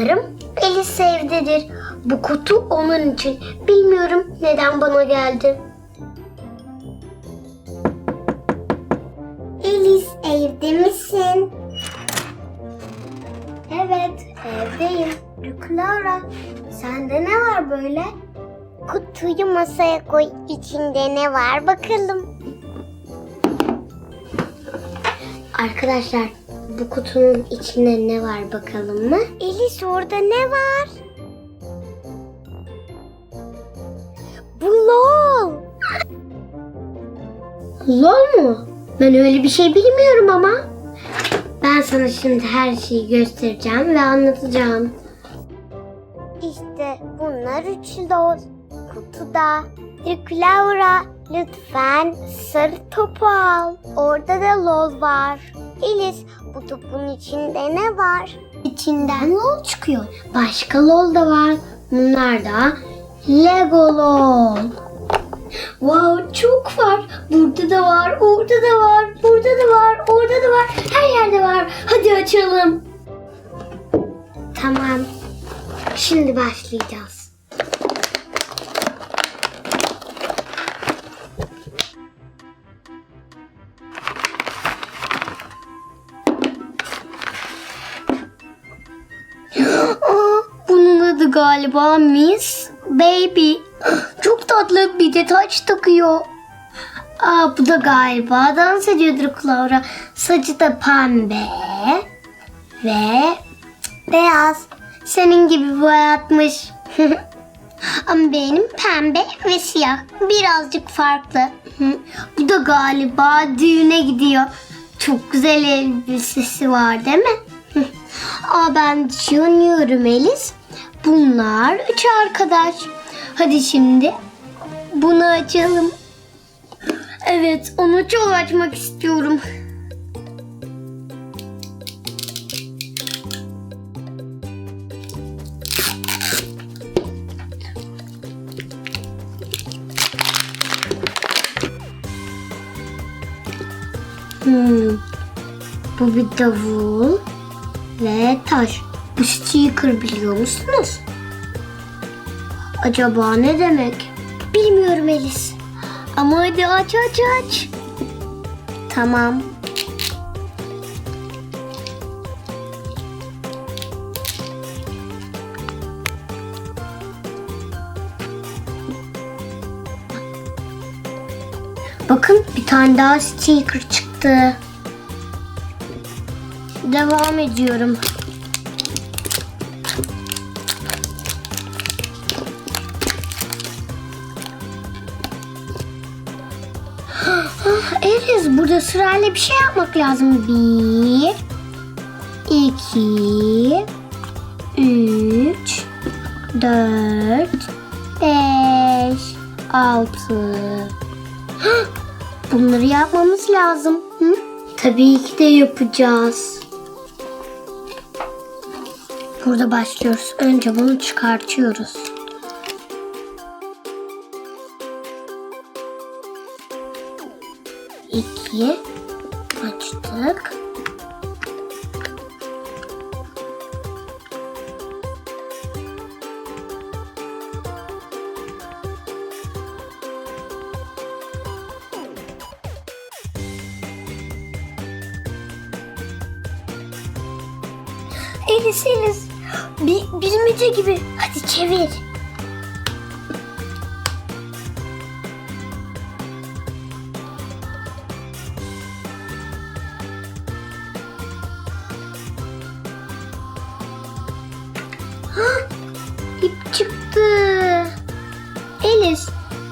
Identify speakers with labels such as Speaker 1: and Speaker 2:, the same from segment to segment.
Speaker 1: Umarım Elis evdedir. Bu kutu onun için. Bilmiyorum neden bana geldi. Elis evde misin? Evet evdeyim. Clara sende ne var böyle? Kutuyu masaya koy. İçinde ne var bakalım. Arkadaşlar bu kutunun içinde ne var bakalım mı? Elis orada ne var? Lol. Lol mu? Ben öyle bir şey bilmiyorum ama. Ben sana şimdi her şeyi göstereceğim ve anlatacağım. İşte bunlar üç lol. Kutuda. Laura lütfen sarı topu al. Orada da lol var. Elis bu topun içinde ne var? İçinden lol çıkıyor. Başka lol da var. Bunlar da Lego lol. Wow çok var. Burada da var, orada da var, burada da var, orada da var. Her yerde var. Hadi açalım. Tamam. Şimdi başlayacağız. Galiba Miss Baby. Çok tatlı bir de taç takıyor. Aa, bu da galiba dans ediyordur Clara. Saçı da pembe ve beyaz. Senin gibi boyatmış. Ama benim pembe ve siyah. Birazcık farklı. Bu da galiba düğüne gidiyor. Çok güzel elbisesi var değil mi? Aa ben düşünüyorum Elis. Bunlar üç arkadaş. Hadi şimdi bunu açalım. Evet onu çok açmak istiyorum. Hmm. Bu bir davul ve taş. Sticker biliyor musunuz? Acaba ne demek? Bilmiyorum Elis. Ama hadi aç aç aç. Tamam. Bakın bir tane daha sticker çıktı. Devam ediyorum. Eliz burada sırayla bir şey yapmak lazım. Bir, iki, üç, dört, beş, altı. Bunları yapmamız lazım. Hı? Tabii ki de yapacağız. Burada başlıyoruz. Önce bunu çıkartıyoruz. İki açtık. Elis Elis. Bir, bilmece gibi. Hadi çevir. İp çıktı. Elis,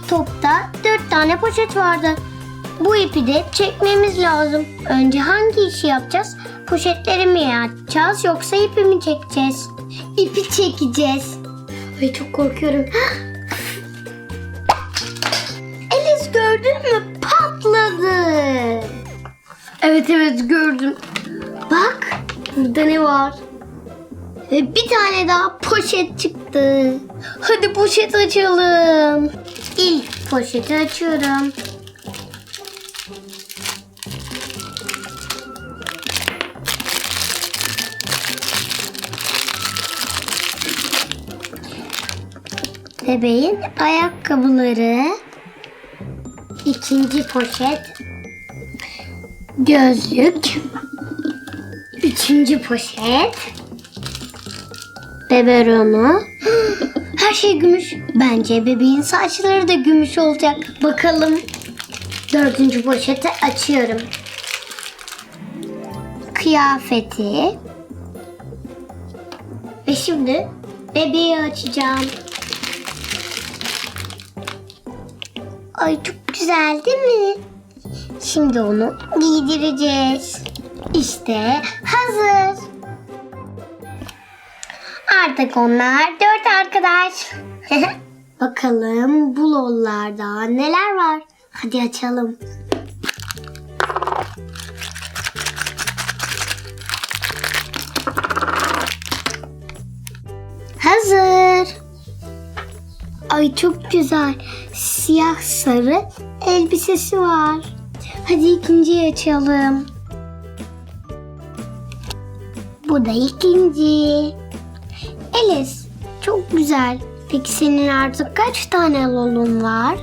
Speaker 1: topta dört tane poşet vardı. Bu ipi de çekmemiz lazım. Önce hangi işi yapacağız? Poşetleri mi açacağız yoksa ipi mi çekeceğiz? İpi çekeceğiz. Ay çok korkuyorum. Elis gördün mü? Patladı. Evet evet gördüm. Bak burada ne var? Ve bir tane daha poşet çıktı. Hadi poşet açalım. İlk poşeti açıyorum. Bebeğin ayakkabıları. İkinci poşet. Gözlük. Üçüncü poşet. Beberonu. Her şey gümüş. Bence bebeğin saçları da gümüş olacak. Bakalım. Dördüncü poşeti açıyorum. Kıyafeti. Ve şimdi bebeği açacağım. Ay çok güzel değil mi? Şimdi onu giydireceğiz. İşte hazır. Artık onlar dört arkadaş. Bakalım bu lollarda neler var? Hadi açalım. Hazır. Ay çok güzel. Siyah sarı elbisesi var. Hadi ikinciyi açalım. Bu da ikinci. Elis çok güzel. Peki senin artık kaç tane lolun var?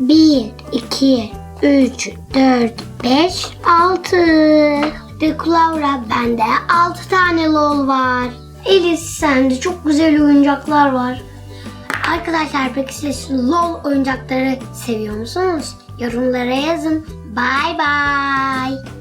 Speaker 1: Bir, iki, üç, dört, beş, altı. Ve Kulaura bende altı tane lol var. Elis sende çok güzel oyuncaklar var. Arkadaşlar peki siz LOL oyuncakları seviyor musunuz? Yorumlara yazın. Bye bye.